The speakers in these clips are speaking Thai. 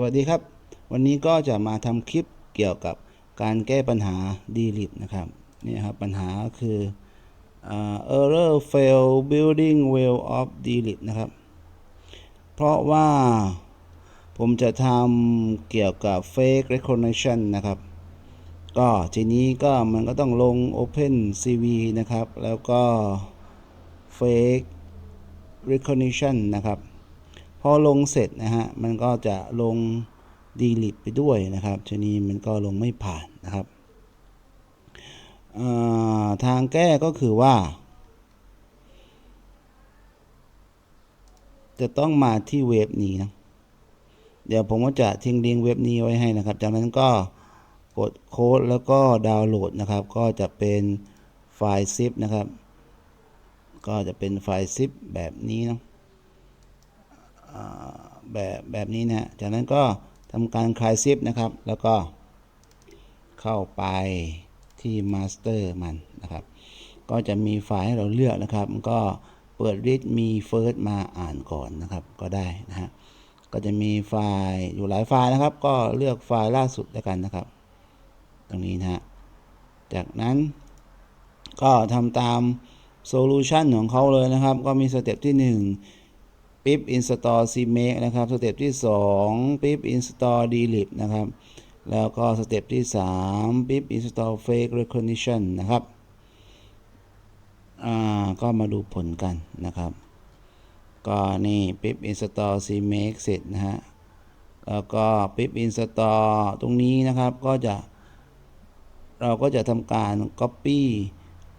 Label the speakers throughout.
Speaker 1: สวัสดีครับ วันนี้ก็จะมาทำคลิปเกี่ยวกับการแก้ปัญหา delete นะครับนี่ครับปัญหาคือ error fail building well of delete นะครับ เพราะว่าผมจะทำเกี่ยวกับ fake recognition นะครับ ก็ทีนี้ก็มันก็ต้องลง Open CV นะครับ แล้วก็ fake recognition นะครับ อลงเสร็จนะฮะมันก็จะลง delete ไปด้วยนะครับทีนี้มันก็ลงไม่ผ่านนะครับทางแก้ก็คือว่า จะต้องมาที่เว็บนี้นะเดี๋ยวผมก็จะทิ้งลิงก์เว็บนี้ไว้ให้นะครับ จากนั้นก็กดโค้ดแล้วก็ดาวน์โหลดนะครับ ก็จะเป็นไฟล์ zip นะครับ ก็จะเป็นไฟล์ zip แบบนี้นะ แบบแบบนี้นะจากนั้นก็ทำการคลายซิปนะครับ แล้วก็เข้าไปที่มาสเตอร์มันนะครับ ก็จะมีไฟล์ให้เราเลือกนะครับมันก็เปิด read มี first มาอ่านก่อนนะครับ ก็ได้นะฮะ ก็จะมีไฟล์อยู่หลายไฟล์นะครับ ก็เลือกไฟล์ล่าสุดแล้วกันนะครับ ตรงนี้นะฮะ จากนั้นก็ทำตามโซลูชันของเขาเลยนะครับ ก็มีสเต็ปที่ 1 pip install cmake นะครับสเต็ปที่2 pip install delete นะครับ แล้วก็สเต็ปที่3 pip install fake recognition นะครับ อ่า ก็มาดูผลกันนะครับ ก็นี่ pip install cmake เสร็จนะฮะ แล้วก็ pip install ตรงนี้นะครับก็จะ เราก็จะทำการ copy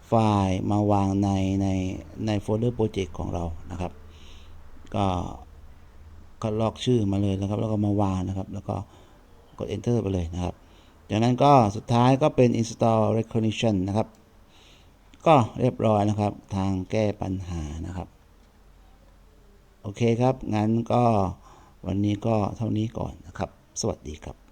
Speaker 1: ไฟล์มาวางในในในโฟลเดอร์โปรเจกต์ของเรานะครับ ก็ก็ลอกชื่อมาเลยนะครับ แล้วก็มาวางนะครับ แล้วก็กด enter ไปเลยนะครับ จากนั้นก็สุดท้ายก็เป็น install recognition นะครับ ก็เรียบร้อยนะครับ ทางแก้ปัญหานะครับ โอเคครับ งั้นก็วันนี้ก็เท่านี้ก่อนนะครับ สวัสดีครับ